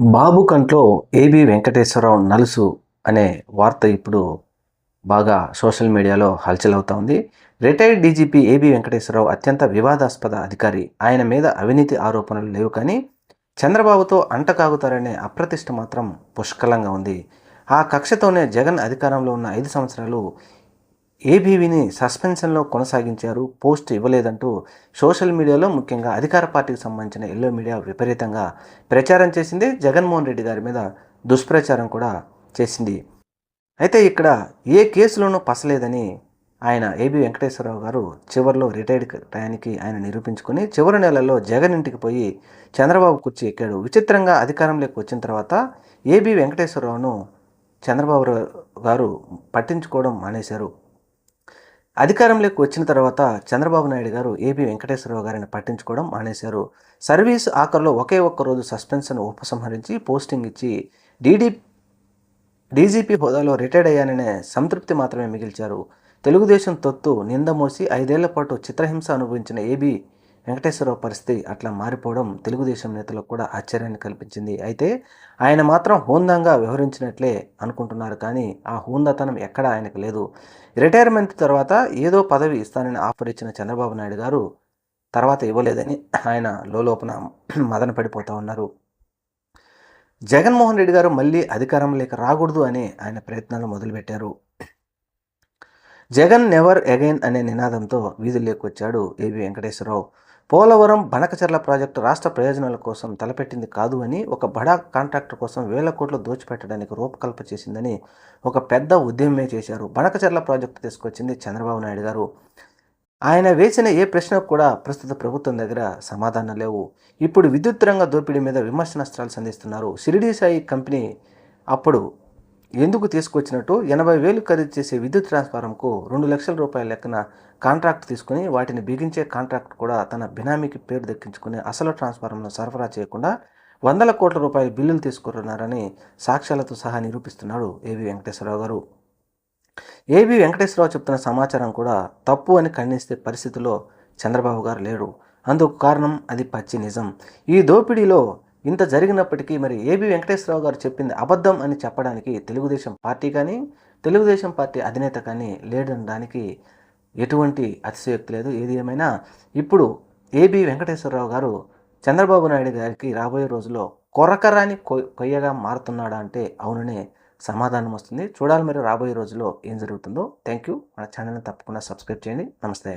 బాబు కంట్లో ఏబి వెంకటేశ్వరరావు నలుసు అనే వార్త ఇప్పుడు బాగా సోషల్ మీడియాలో హల్చల్ అవుతా ఉంది. రిటైర్డ్ డీజీపీ ఏబి వెంకటేశ్వరరావు అత్యంత వివాదాస్పద అధికారి. ఆయన మీద అవినీతి ఆరోపణలు లేవు కానీ చంద్రబాబుతో అంటకాగుతారనే అప్రతిష్ట మాత్రం పుష్కలంగా ఉంది. ఆ కక్షతోనే జగన్ అధికారంలో ఉన్న ఐదు సంవత్సరాలు ఏబీవీని సస్పెన్షన్లో కొనసాగించారు పోస్ట్ ఇవ్వలేదంటూ సోషల్ మీడియాలో ముఖ్యంగా అధికార పార్టీకి సంబంధించిన ఎల్లో మీడియా విపరీతంగా ప్రచారం చేసింది జగన్మోహన్ రెడ్డి గారి మీద దుష్ప్రచారం కూడా చేసింది. అయితే ఇక్కడ ఏ కేసులోనూ పసలేదని ఆయన ఏబి వెంకటేశ్వరరావు గారు చివరిలో రిటైర్డ్ టయానికి ఆయన నిరూపించుకుని చివరి నెలలో జగన్ ఇంటికి పోయి చంద్రబాబు కుర్చీ ఎక్కాడు. విచిత్రంగా అధికారంలోకి వచ్చిన తర్వాత ఏబి వెంకటేశ్వరరావును చంద్రబాబు గారు పట్టించుకోవడం మానేశారు. అధికారంలోకి వచ్చిన తర్వాత చంద్రబాబు నాయుడు గారు ఏపీ వెంకటేశ్వరరావు గారిని పట్టించుకోవడం మానేశారు. సర్వీస్ ఆఖరిలో ఒకే ఒక్క రోజు సస్పెన్షన్ ఉపసంహరించి పోస్టింగ్ ఇచ్చి డీడీ డీజీపీ హోదాలో రిటైర్డ్ అయ్యాననే సంతృప్తి మాత్రమే మిగిల్చారు. తెలుగుదేశం తొత్తు నింద మోసి ఐదేళ్ళ పాటు చిత్రహింస అనుభవించిన ఏబీ వెంకటేశ్వరరావు పరిస్థితి అట్లా మారిపోవడం తెలుగుదేశం నేతలకు కూడా ఆశ్చర్యాన్ని కల్పించింది. అయితే ఆయన మాత్రం హోందాగా వ్యవహరించినట్లే అనుకుంటున్నారు. కానీ ఆ హోందాతనం ఎక్కడ ఆయనకు లేదు. రిటైర్మెంట్ తర్వాత ఏదో పదవి ఇస్తానని ఆఫర్ ఇచ్చిన చంద్రబాబు నాయుడు గారు తర్వాత ఇవ్వలేదని ఆయన లోపల మదన పడిపోతూ ఉన్నారు. జగన్మోహన్ రెడ్డి గారు మళ్ళీ అధికారం లేక రాకూడదు అని ఆయన ప్రయత్నాలు మొదలుపెట్టారు. జగన్ నెవర్ అగైన్ అనే నినాదంతో వీధుల్లోకి వచ్చాడు ఏబి వెంకటేశ్వరరావు. పోలవరం బనకచర్ల ప్రాజెక్టు రాష్ట్ర ప్రయోజనాల కోసం తలపెట్టింది కాదు అని ఒక బడా కాంట్రాక్టర్ కోసం వేల కోట్లు దోచిపెట్టడానికి రూపకల్ప చేసిందని ఒక పెద్ద ఉద్యమమే చేశారు. బనకచర్ల ప్రాజెక్టు తీసుకొచ్చింది చంద్రబాబు నాయుడు గారు. ఆయన వేసిన ఏ ప్రశ్నకు కూడా ప్రస్తుత ప్రభుత్వం దగ్గర సమాధానం లేవు. ఇప్పుడు విద్యుత్ రంగ దోపిడీ మీద విమర్శనాస్త్రాలు సంధిస్తున్నారు. షిరిడీ సాయి కంపెనీ అప్పుడు ఎందుకు తీసుకొచ్చినట్టు ఎనభై వేలు ఖరీదు చేసే విద్యుత్ ట్రాన్స్ఫారంకు రెండు లక్షల రూపాయల లెక్కన కాంట్రాక్ట్ తీసుకుని వాటిని బిగించే కాంట్రాక్ట్ కూడా తన బినామీకి పేరు దక్కించుకుని అసలు ట్రాన్స్ఫారంను సరఫరా చేయకుండా వందల కోట్ల రూపాయల బిల్లులు తీసుకుంటున్నారని సాక్ష్యాలతో సహా నిరూపిస్తున్నాడు ఏవి వెంకటేశ్వరరావు గారు. ఏవి వెంకటేశ్వరరావు చెప్తున్న సమాచారం కూడా తప్పు అని ఖండిస్తే పరిస్థితిలో చంద్రబాబు గారు లేడు. అందుకు కారణం అది పచ్చి నిజం. ఈ దోపిడీలో ఇంత జరిగినప్పటికీ మరి ఏబి వెంకటేశ్వరరావు గారు చెప్పింది అబద్ధం అని చెప్పడానికి తెలుగుదేశం పార్టీ కానీ తెలుగుదేశం పార్టీ అధినేత కానీ లేడనడానికి ఎటువంటి అతిశయోక్తి లేదు. ఏది ఏమైనా ఇప్పుడు ఏబి వెంకటేశ్వరరావు గారు చంద్రబాబు నాయుడు గారికి రాబోయే రోజుల్లో కొరకరాని కొయ్యగా మారుతున్నాడా అంటే అవుననే సమాధానం వస్తుంది. చూడాలి మరి రాబోయే రోజుల్లో ఏం జరుగుతుందో. థ్యాంక్ యూ మన ఛానల్ని తప్పకుండా సబ్స్క్రైబ్ చేయండి. నమస్తే.